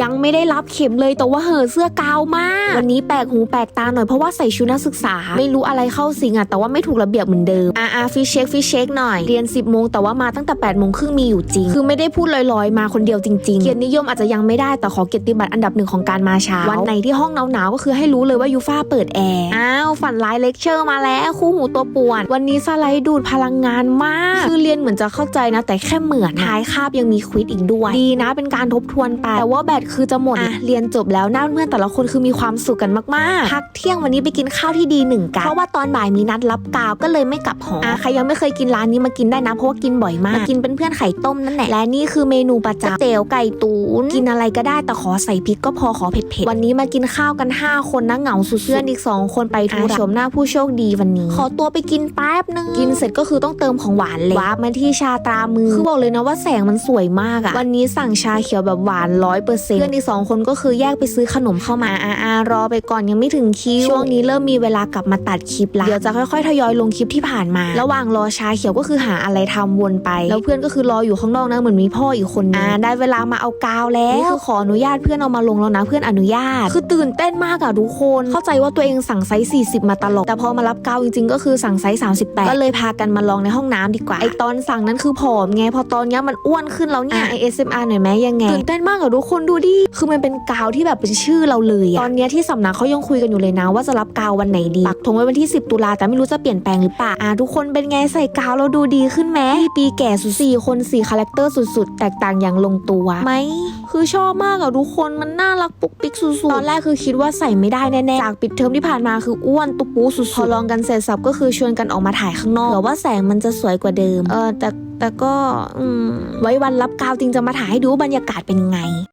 ยังไม่ได้รับเข็มเลยแต่ว่าเห่อเสื้อกาวมาก วันนี้แปลกหูแปลกตาหน่อยเพราะว่าใส่ชุดนักศึกษา ไม่รู้อะไรเข้าสิงอะแต่ว่าไม่ถูกระเบียบเหมือนเดิมอ่าอ่าฟิเช็คฟิเช็คหน่อย เรียน 10โมงแต่ว่ามาตั้งแต่8โมงครึ่งมีอยู่จริง คือไม่ได้พูดลอยๆ มาคนเดียวจริงๆเกียรตินิยมอาจจะยังไม่ได้แต่ขอเกียรติบัตรอันดับหนึ่งของการมาเช้าวันไหนที่ห้องหนาวๆก็คือให้รู้เลยว่ายูฟ่าเปิดแอร์อ้าวฝันร้ายเลคเชอร์มาแล้วคู่หูตัวป่วน วันนี้สไลด์ดูดพลังงานมากคือเรียนเหมือนจะเข้าใจนะ แต่แค่เหมือนท้ายคาบยังมีควิดอีกด้วย ดีนะเป็นการทบทวนไปแต่ว่าบตคือจะหมดอะเรียนจบแล้วหน้าเพื่อนแต่ละคนคือมีความสุขกันมากๆพักเที่ยงวันนี้ไปกินข้าวที่ดีหนึ่งกันเพราะว่าตอนบ่ายมีนัดรับกาวก็เลยไม่กลับหออะใครยังไม่เคยกินร้านนี้มากินได้นะเพราะว่ากินบ่อยมากมากินเป็นเพื่อนไข่ต้มนั่นแหละและนี่คือเมนูประจำก๋วยเตี๋ยวไก่ตูนกินอะไรก็ได้แต่ขอใส่พริกก็พอขอเผ็ดๆวันนี้มากินข้าวกัน 5 คนนะเหงาสุดๆเพื่อนอีก 2 คนไปธุระชมหน้าผู้โชคดีวันนี้ ขอตัวไปกินแป๊บนึงกินเสร็จก็คือต้องเติมของหวานเลยว้าบมาที่ชาตรามือคือบอกเลยนะว่าแสงมันสวยมากอะวันนี้สั่งชาเขียวแบบหวานร้อยเปอร์เซ็นต์เพื่อนอีกสองคนก็คือแยกไปซื้อขนมเข้ามาอ่าอ่ารอไปก่อนยังไม่ถึงคิวช่วงนี้เริ่มมีเวลากลับมาตัดคลิปละเดี๋ยวจะค่อยๆทยอยลงคลิปที่ผ่านมา ระหว่างรอชาเขียวก็คือหาอะไรทำวนไป แล้วเพื่อนก็คือรออยู่ข้างนอกนะเหมือนมีพ่ออีกคนนึงอ่าได้เวลามาเอากาวแล้วนี่คือขออนุญาตเพื่อนเอามาลงแล้วนะเพื่อนอนุญาต คือตื่นเต้นมากอะทุกคน เข้าใจว่าตัวเองสั่งไซส์40 มาตลอดแต่พอมารับกาวจริงๆ ก็คือสั่งไซส์38 ก็เลยพากันมาลองในห้องน้ำดีกว่าไอตอนสั่งนั้นคือผอมไงพอตอนเนี้ยมันอ้วนขึ้นแล้วเนี่ย ASMR หน่อยไหมยังไงตื่นเต้นมากอะทุกคนดูดิ คือมันเป็นกาวที่แบบเป็นชื่อเราเลยอะตอนเนี้ยที่สำนักเขายังคุยกันอยู่เลยนะ ว่าจะรับกาววันไหนดี ปักธงไว้วันที่ 10 ตุลาแต่ไม่รู้จะเปลี่ยนแปลงหรือเปล่าอะทุกคนเป็นไงใส่กาวแล้วดูดีขึ้นไหมพี่ปีแก่สุดสี่คนสี่คาแรคเตอร์สุดๆ แตกต่างอย่างลงตัวไหมคือชอบมากอะทุกคนมันน่ารักปุกปิกสุดๆตอนแรกคือคิดว่าใส่ไม่ได้แน่ๆจากปิดเทอมที่ผ่านมาคืออ้วนตุปูสุดๆพอลองกันเสร็จสับก็คือชวนกันออกมาถ่ายข้างนอกเผื่อว่าแสงมันจะสวยกว่าเดิม เออแต่แต่ก็อืมไว้วันรับกาวจริงจะมาถ่ายให้ดูบรรยากาศเป็นไง